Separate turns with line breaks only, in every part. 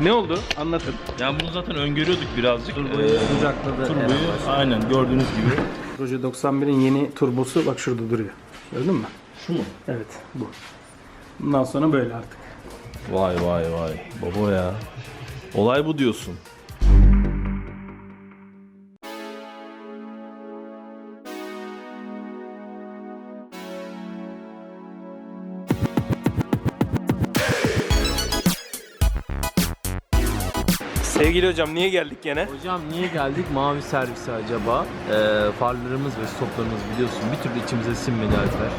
Ne oldu? Anlatın.
Yani bunu zaten öngörüyorduk birazcık.
Turboyu
Ee,
kucakladı.
turboyu
Eren
aynen gördüğünüz gibi.
Proje 91'in yeni turbosu bak şurada duruyor. Gördün mü?
Şu mu?
Evet bu. Bundan sonra böyle artık.
Vay vay vay. Baba ya. Olay bu diyorsun.
Sevgili hocam niye geldik gene?
Hocam niye geldik? Mavi servise acaba. Ee, farlarımız ve stoplarımız biliyorsun bir türlü içimize sinmedi Alper.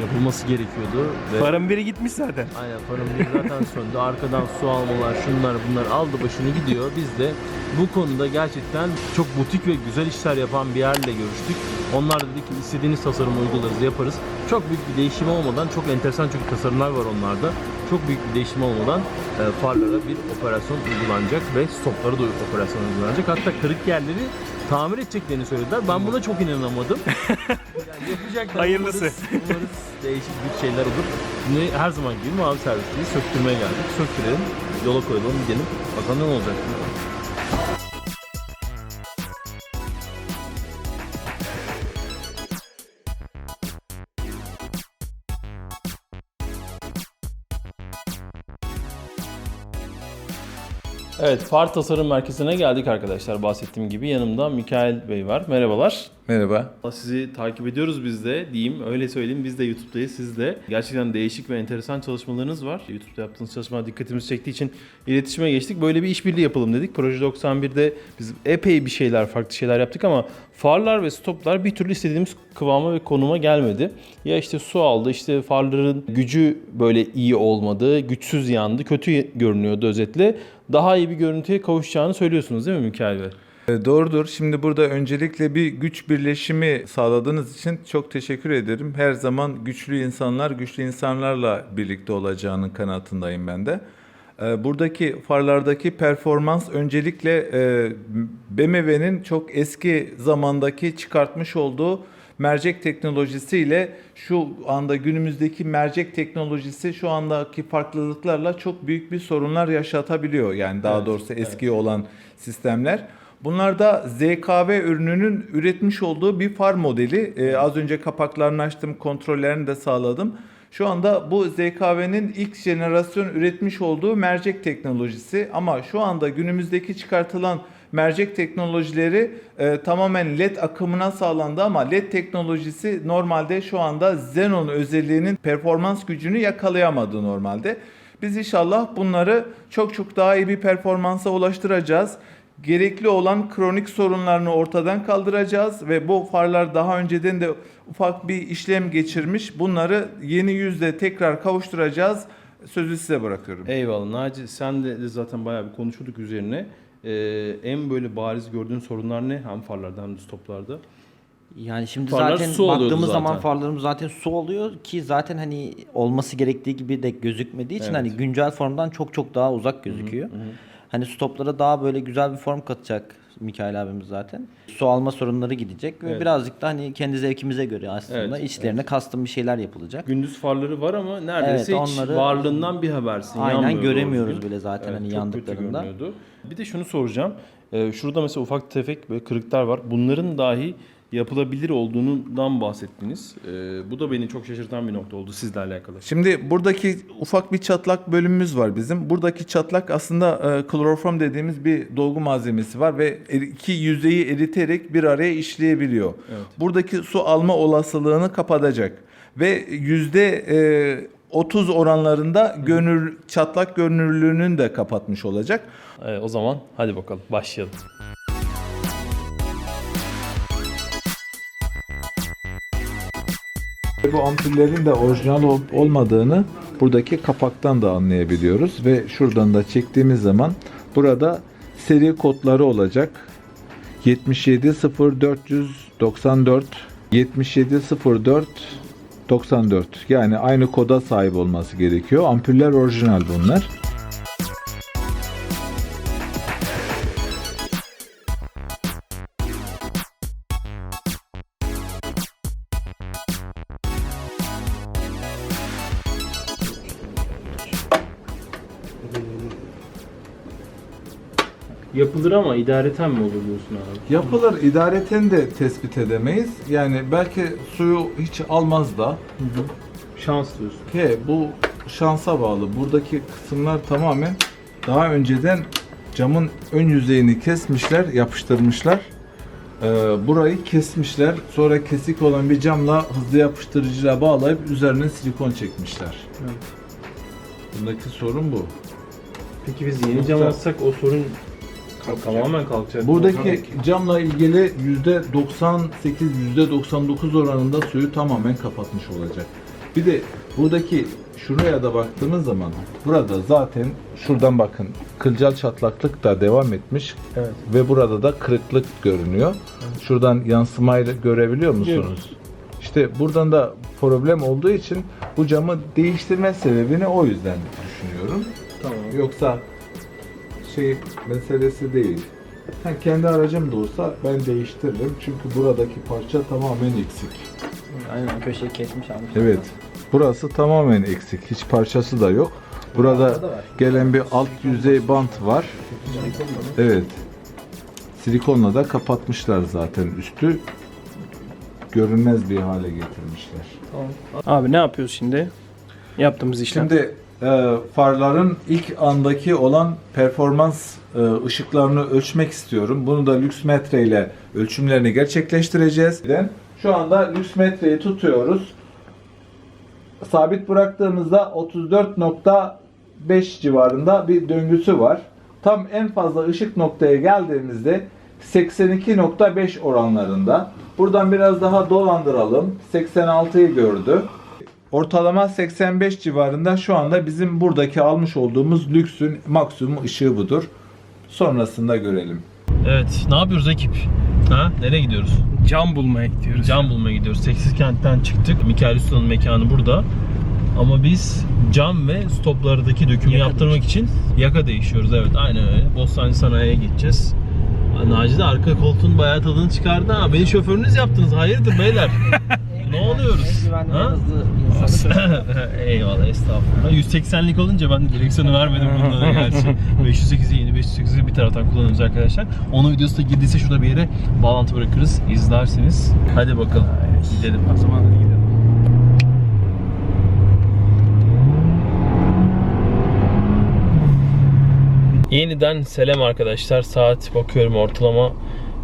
Yapılması gerekiyordu. Ve
Param biri gitmiş zaten.
Aynen param bir zaten söndü. Arkadan su almalar, şunlar bunlar aldı başını gidiyor. Biz de bu konuda gerçekten çok butik ve güzel işler yapan bir yerle görüştük. Onlar dedi ki istediğiniz tasarımı uygularız, yaparız. Çok büyük bir değişim olmadan, çok enteresan çünkü tasarımlar var onlarda. Çok büyük bir değişim olmadan e, farlara bir operasyon uygulanacak ve stoplara da operasyon uygulanacak. Hatta kırık yerleri tamir edeceklerini söylediler. Ben buna çok inanamadım. yani yapacaklar.
Hayırlısı.
Umarız, umarız değişik bir şeyler olur. Şimdi her zaman gibi mavi servisteyiz. Söktürmeye geldik. Söktürelim. Yola koyalım gidelim. Bakalım ne olacak.
Evet, Far Tasarım Merkezi'ne geldik arkadaşlar. Bahsettiğim gibi yanımda Mikail Bey var. Merhabalar.
Merhaba.
Sizi takip ediyoruz biz de diyeyim. Öyle söyleyeyim. Biz de YouTube'dayız. Siz de. Gerçekten değişik ve enteresan çalışmalarınız var. YouTube'da yaptığınız çalışmalar dikkatimizi çektiği için iletişime geçtik. Böyle bir işbirliği yapalım dedik. Proje 91'de biz epey bir şeyler, farklı şeyler yaptık ama farlar ve stoplar bir türlü istediğimiz kıvama ve konuma gelmedi. Ya işte su aldı, işte farların gücü böyle iyi olmadı, güçsüz yandı, kötü görünüyordu özetle. Daha iyi bir görüntüye kavuşacağını söylüyorsunuz değil mi Mikail Bey?
E, Doğrudur. Şimdi burada öncelikle bir güç birleşimi sağladığınız için çok teşekkür ederim. Her zaman güçlü insanlar, güçlü insanlarla birlikte olacağının kanaatindeyim ben de. E, Buradaki farlardaki performans öncelikle e, BMW'nin çok eski zamandaki çıkartmış olduğu mercek teknolojisiyle şu anda günümüzdeki mercek teknolojisi şu andaki farklılıklarla çok büyük bir sorunlar yaşatabiliyor. Yani daha
Evet,
doğrusu eski olan sistemler. Bunlar da ZKV ürününün üretmiş olduğu bir far modeli. Ee, az önce kapaklarını açtım, kontrollerini de sağladım. Şu anda bu ZKV'nin ilk jenerasyon üretmiş olduğu mercek teknolojisi ama şu anda günümüzdeki çıkartılan mercek teknolojileri e, tamamen LED akımına sağlandı ama LED teknolojisi normalde şu anda Xenon özelliğinin performans gücünü yakalayamadı normalde. Biz inşallah bunları çok çok daha iyi bir performansa ulaştıracağız. Gerekli olan kronik sorunlarını ortadan kaldıracağız ve bu farlar daha önceden de ufak bir işlem geçirmiş. Bunları yeni yüzle tekrar kavuşturacağız. Sözü size bırakıyorum.
Eyvallah. Naci sen de zaten bayağı bir konuşuyorduk üzerine. Ee, en böyle bariz gördüğün sorunlar ne? Hem farlarda hem de stoplarda.
Yani şimdi
Farlar
zaten
su
baktığımız
zaten.
zaman farlarımız zaten su oluyor ki zaten hani olması gerektiği gibi de gözükmediği için
Evet.
hani güncel formdan çok çok daha uzak gözüküyor. Hani stoplara daha böyle güzel bir form katacak Mikail abimiz zaten. Su alma sorunları gidecek ve
Evet.
birazcık da hani kendi zevkimize göre aslında
Evet,
içlerine custom bir şeyler yapılacak.
Gündüz farları var ama neredeyse
Evet,
hiç
onları-
varlığından bir habersin.
Aynen
yanmıyor doğru
göremiyoruz
düzgün.
bile zaten hani
çok kötü
yandıklarında.
görünüyordu. Bir de şunu soracağım. Ee, şurada mesela ufak tefek böyle kırıklar var. Bunların dahi yapılabilir olduğundan bahsettiniz. Ee, bu da beni çok şaşırtan bir nokta oldu sizle alakalı.
Şimdi buradaki ufak bir çatlak bölümümüz var bizim. Buradaki çatlak aslında e, kloroform dediğimiz bir dolgu malzemesi var ve iki yüzeyi eriterek bir araya işleyebiliyor.
Evet.
Buradaki su alma olasılığını kapatacak ve yüzde e, 30 oranlarında gönül çatlak görünürlüğünü de kapatmış olacak.
Ee, o zaman hadi bakalım başlayalım.
Bu ampullerin de orijinal olup olmadığını buradaki kapaktan da anlayabiliyoruz ve şuradan da çektiğimiz zaman burada seri kodları olacak. 770494 7704 94 yani aynı koda sahip olması gerekiyor. Ampuller orijinal bunlar.
Yapılır ama idareten mi olur diyorsun abi?
Yapılır idareten de tespit edemeyiz. Yani belki suyu hiç almaz da.
Şans diyorsun.
He bu şansa bağlı. Buradaki kısımlar tamamen daha önceden camın ön yüzeyini kesmişler, yapıştırmışlar. Ee, burayı kesmişler. Sonra kesik olan bir camla hızlı yapıştırıcıyla bağlayıp üzerine silikon çekmişler. Bundaki sorun bu.
Peki biz yeni cam atsak o sorun tamamen kalkacak.
Buradaki camla ilgili %98, %99 oranında suyu tamamen kapatmış olacak. Bir de buradaki şuraya da baktığımız zaman burada zaten şuradan bakın kılcal çatlaklık da devam etmiş
Evet.
ve burada da kırıklık görünüyor. Şuradan yansımayla görebiliyor musunuz? İşte buradan da problem olduğu için bu camı değiştirme sebebini o yüzden düşünüyorum.
Tamam.
Yoksa şey meselesi değil. Ha, kendi aracım da olsa ben değiştiririm. Çünkü buradaki parça tamamen eksik.
Aynen köşeyi kesmiş almış.
Evet. Burası tamamen eksik. Hiç parçası da yok. Burada gelen bir alt yüzey bant var. Evet. Silikonla da kapatmışlar zaten üstü. Görünmez bir hale getirmişler.
Abi ne yapıyoruz şimdi? Yaptığımız işlem.
Şimdi e, farların ilk andaki olan performans e, ışıklarını ölçmek istiyorum. Bunu da lüks metre ile ölçümlerini gerçekleştireceğiz. Şu anda lüks metreyi tutuyoruz. Sabit bıraktığımızda 34.5 civarında bir döngüsü var. Tam en fazla ışık noktaya geldiğimizde 82.5 oranlarında. Buradan biraz daha dolandıralım. 86'yı gördü. Ortalama 85 civarında şu anda bizim buradaki almış olduğumuz lüksün maksimum ışığı budur. Sonrasında görelim.
Evet. Ne yapıyoruz ekip? Ha? Nereye gidiyoruz?
Cam bulmaya gidiyoruz.
Cam bulmaya gidiyoruz. Tekstil kentten çıktık. Mikael Usta'nın mekanı burada. Ama biz cam ve stoplardaki dökümü yaptırmak için yaka değişiyoruz. Evet aynen öyle. Bostancı Sanayi'ye gideceğiz. Naci de arka koltuğun bayağı tadını çıkardı ha. Beni şoförünüz yaptınız. Hayırdır beyler? ne oluyoruz? Ha? Eyvallah estağfurullah. 180'lik olunca ben direksiyonu vermedim bunlara gerçi. 508'i yeni 508'i bir taraftan kullanıyoruz arkadaşlar. Onun videosu da girdiyse şurada bir yere bağlantı bırakırız. İzlersiniz. Hadi bakalım. Gidelim.
O zaman hadi gidelim.
Yeniden selam arkadaşlar. Saat bakıyorum ortalama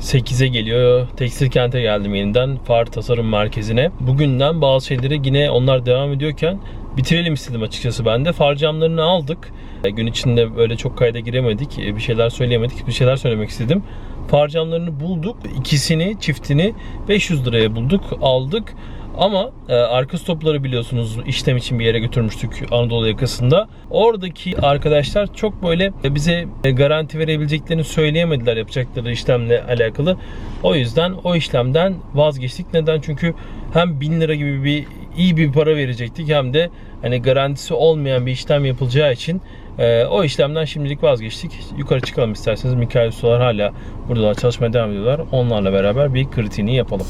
8'e geliyor. Tekstil kente geldim yeniden. Far Tasarım Merkezi'ne. Bugünden bazı şeyleri yine onlar devam ediyorken bitirelim istedim açıkçası ben de. Far camlarını aldık. E, Gün içinde böyle çok kayda giremedik. E, Bir şeyler söyleyemedik. Bir şeyler söylemek istedim. Far camlarını bulduk. İkisini, çiftini 500 liraya bulduk, aldık. Ama e, arka stopları biliyorsunuz işlem için bir yere götürmüştük Anadolu yakasında. Oradaki arkadaşlar çok böyle bize e, garanti verebileceklerini söyleyemediler yapacakları işlemle alakalı. O yüzden o işlemden vazgeçtik. Neden? Çünkü hem 1000 lira gibi bir iyi bir para verecektik hem de hani garantisi olmayan bir işlem yapılacağı için e, o işlemden şimdilik vazgeçtik. Yukarı çıkalım isterseniz. Mikael Ustalar hala buradalar çalışmaya devam ediyorlar. Onlarla beraber bir kritiğini yapalım.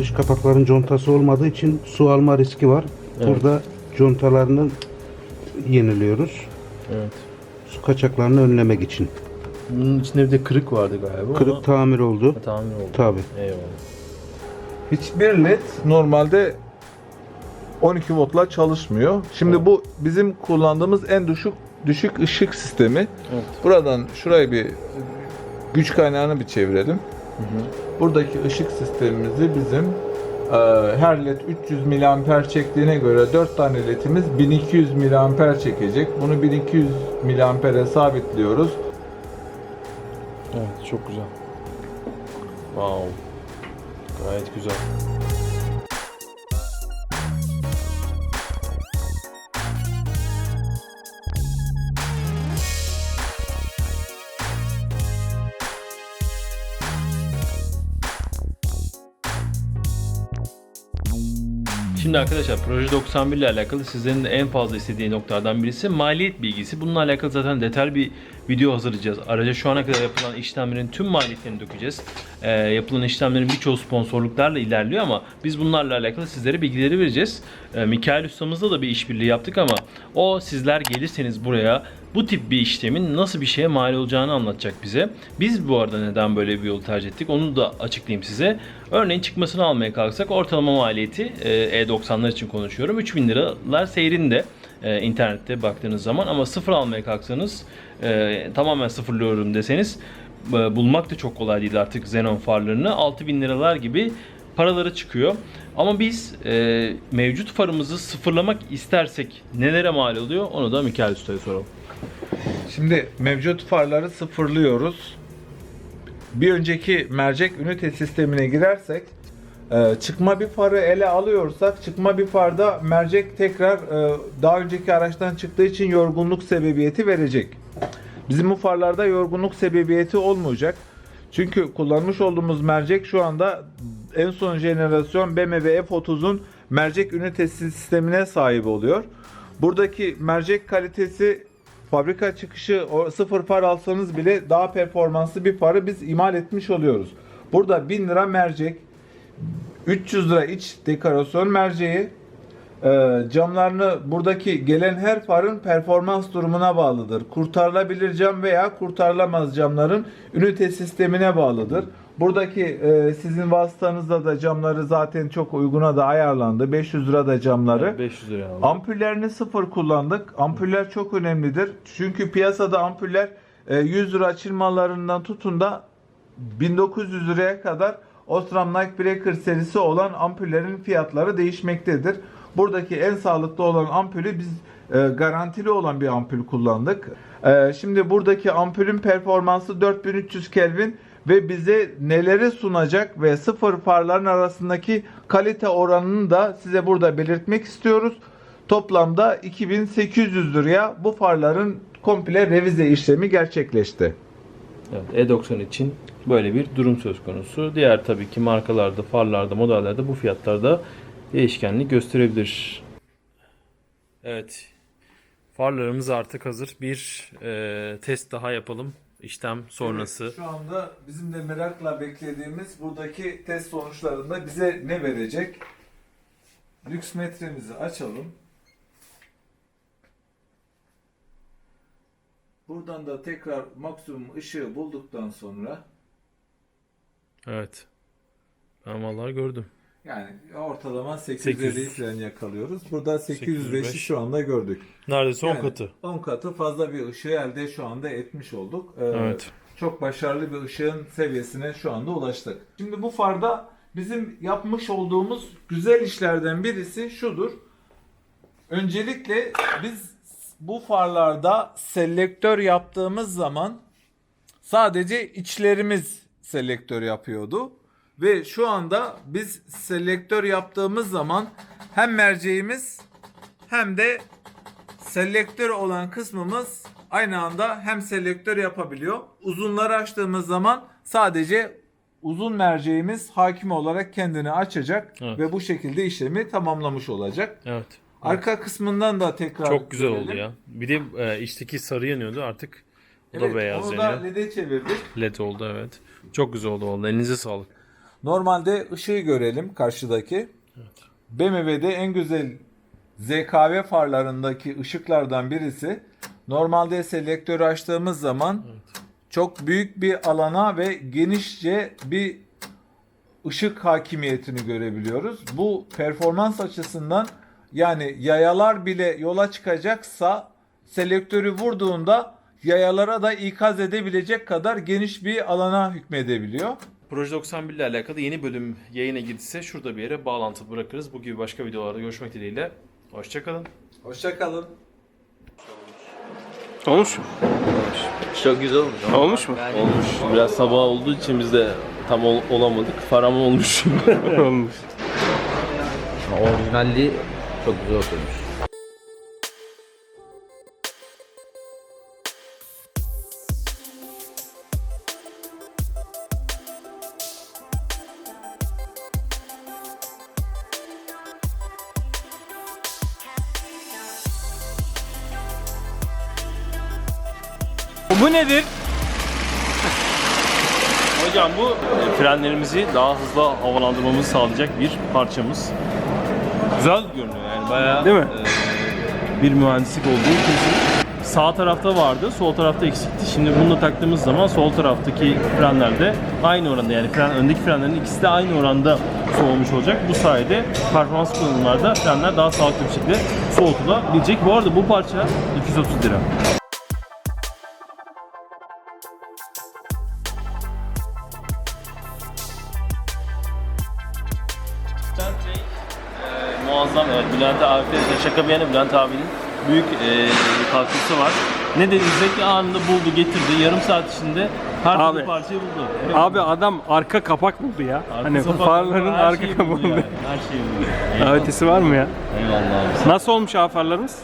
Dış kapakların contası olmadığı için su alma riski var. Burada contalarını yeniliyoruz.
Evet.
Su kaçaklarını önlemek için.
Bunun içinde bir de kırık vardı galiba.
Kırık tamir oldu.
tamir oldu.
Tabi.
Eyvallah.
Hiçbir led normalde 12 voltla çalışmıyor. Şimdi bu bizim kullandığımız en düşük düşük ışık sistemi.
Evet.
Buradan şurayı bir güç kaynağını bir çevirelim. Buradaki ışık sistemimizi bizim e, her led 300 miliamper çektiğine göre 4 tane ledimiz 1200 miliamper çekecek. Bunu 1200 miliampere sabitliyoruz.
Evet çok güzel. Wow. Gayet güzel. Şimdi arkadaşlar Proje 91 ile alakalı sizlerin en fazla istediği noktalardan birisi maliyet bilgisi. Bununla alakalı zaten detaylı bir video hazırlayacağız. Araca şu ana kadar yapılan işlemlerin tüm maliyetlerini dökeceğiz. Ee, yapılan işlemlerin birçoğu sponsorluklarla ilerliyor ama biz bunlarla alakalı sizlere bilgileri vereceğiz. Ee, Mikail ustamızla da bir işbirliği yaptık ama o sizler gelirseniz buraya bu tip bir işlemin nasıl bir şeye mal olacağını anlatacak bize. Biz bu arada neden böyle bir yolu tercih ettik onu da açıklayayım size. Örneğin çıkmasını almaya kalksak ortalama maliyeti e, E90'lar için konuşuyorum 3000 liralar seyrinde e, internette baktığınız zaman ama sıfır almaya kalksanız e, tamamen sıfırlıyorum deseniz e, bulmak da çok kolay değil artık Xenon farlarını 6000 liralar gibi paraları çıkıyor. Ama biz e, mevcut farımızı sıfırlamak istersek nelere mal oluyor onu da Mikael Usta'ya soralım.
Şimdi mevcut farları sıfırlıyoruz. Bir önceki mercek ünite sistemine girersek e, çıkma bir farı ele alıyorsak çıkma bir farda mercek tekrar e, daha önceki araçtan çıktığı için yorgunluk sebebiyeti verecek. Bizim bu farlarda yorgunluk sebebiyeti olmayacak. Çünkü kullanmış olduğumuz mercek şu anda en son jenerasyon BMW F30'un mercek ünitesi sistemine sahip oluyor. Buradaki mercek kalitesi fabrika çıkışı sıfır far alsanız bile daha performanslı bir farı biz imal etmiş oluyoruz. Burada 1000 lira mercek, 300 lira iç dekorasyon merceği, e, camlarını buradaki gelen her farın performans durumuna bağlıdır. Kurtarılabilir cam veya kurtarılamaz camların ünite sistemine bağlıdır. Buradaki e, sizin vasıtanızda da camları zaten çok uyguna da ayarlandı. 500 lira da camları.
500 lira aldım.
Ampullerini sıfır kullandık. Ampuller çok önemlidir. Çünkü piyasada ampuller e, 100 lira açılmalarından tutun da 1900 liraya kadar Osram Night Breaker serisi olan ampullerin fiyatları değişmektedir. Buradaki en sağlıklı olan ampulü biz e, garantili olan bir ampul kullandık. E, şimdi buradaki ampulün performansı 4300 Kelvin ve bize neleri sunacak ve sıfır farların arasındaki kalite oranını da size burada belirtmek istiyoruz. Toplamda 2800 liraya bu farların komple revize işlemi gerçekleşti.
Evet, E90 için böyle bir durum söz konusu. Diğer tabii ki markalarda, farlarda, modellerde bu fiyatlarda değişkenlik gösterebilir. Evet. Farlarımız artık hazır. Bir e, test daha yapalım. İşlem sonrası.
Şu anda bizim de merakla beklediğimiz buradaki test sonuçlarında bize ne verecek? Lüks metremizi açalım. Buradan da tekrar maksimum ışığı bulduktan sonra
Evet. Ben vallahi gördüm.
Yani ortalama
800.
850 falan yakalıyoruz. Burada 805'i
805.
şu anda gördük.
Neredeyse 10
Yani
katı.
10 katı fazla bir ışığı elde şu anda etmiş olduk. Ee,
Evet.
Çok başarılı bir ışığın seviyesine şu anda ulaştık. Şimdi bu farda bizim yapmış olduğumuz güzel işlerden birisi şudur. Öncelikle biz bu farlarda selektör yaptığımız zaman sadece içlerimiz selektör yapıyordu. Ve şu anda biz selektör yaptığımız zaman hem merceğimiz hem de selektör olan kısmımız aynı anda hem selektör yapabiliyor. Uzunları açtığımız zaman sadece uzun merceğimiz hakim olarak kendini açacak
Evet.
ve bu şekilde işlemi tamamlamış olacak.
Evet.
Arka kısmından da tekrar
Çok güzel
görelim.
oldu ya. Bir de e, içteki sarı yanıyordu artık. O
Evet,
da beyaz
onu da
yanıyor.
LED'e çevirdik.
LED oldu evet. Çok güzel oldu oldu. Elinize sağlık.
Normalde ışığı görelim karşıdaki. BMW'de en güzel ZKV farlarındaki ışıklardan birisi. Normalde selektörü açtığımız zaman çok büyük bir alana ve genişçe bir ışık hakimiyetini görebiliyoruz. Bu performans açısından yani yayalar bile yola çıkacaksa selektörü vurduğunda yayalara da ikaz edebilecek kadar geniş bir alana hükmedebiliyor.
Proje 91 ile alakalı yeni bölüm yayına gidilse şurada bir yere bağlantı bırakırız. Bu gibi başka videolarda görüşmek dileğiyle. Hoşçakalın.
Hoşçakalın.
Olmuş mu?
Çok güzel olmuş.
Olmuş mu?
Olmuş. Biraz sabah olduğu için biz de tam ol- olamadık. Faram olmuş.
Olmuş.
Orijinalliği çok güzel oturmuş.
Hocam bu frenlerimizi daha hızlı havalandırmamızı sağlayacak bir parçamız. Güzel görünüyor yani bayağı
Değil mi?
e, bir mühendislik olduğu kesin. Sağ tarafta vardı, sol tarafta eksikti. Şimdi bunu da taktığımız zaman sol taraftaki frenler de aynı oranda yani fren, öndeki frenlerin ikisi de aynı oranda soğumuş olacak. Bu sayede performans kullanımlarda frenler daha sağlıklı bir şekilde soğutulabilecek. Bu arada bu parça 230 lira. Bülent Bey e, muazzam evet Bülent abi şaka bir yana Bülent abinin büyük e, katkısı var. Ne dediysek anında buldu getirdi yarım saat içinde her
Abi.
türlü parçayı buldu. Evet.
Abi adam arka kapak buldu ya.
Arka
hani
sopa
farların
her
arka
şeyi
kapağı
buldu
buldu.
yani, Her şeyi buldu. Eyvallah.
ötesi var mı ya?
Eyvallah abi.
Nasıl olmuş abi farlarımız?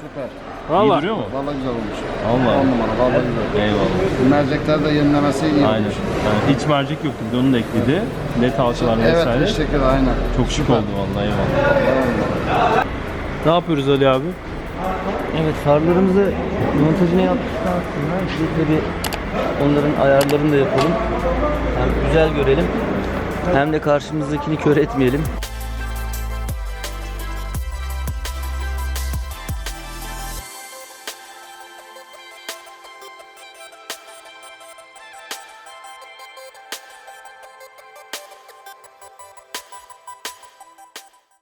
Süper.
İyi
Valla.
duruyor mu?
Vallahi güzel olmuş.
Allah.
On numara vallahi güzel.
Eyvallah.
Mercekler de yenilemesi iyi
Aynen.
olmuş.
Yani iç mercek yoktu bir de onu da ekledi. LED halkalar
Evet,
vesaire.
bu şekilde aynen.
Çok şık oldu vallahi eyvallah. Ne yapıyoruz Ali abi?
Evet farlarımızı montajını yaptıktan sonra bir de bir onların ayarlarını da yapalım. Hem güzel görelim hem de karşımızdakini kör etmeyelim.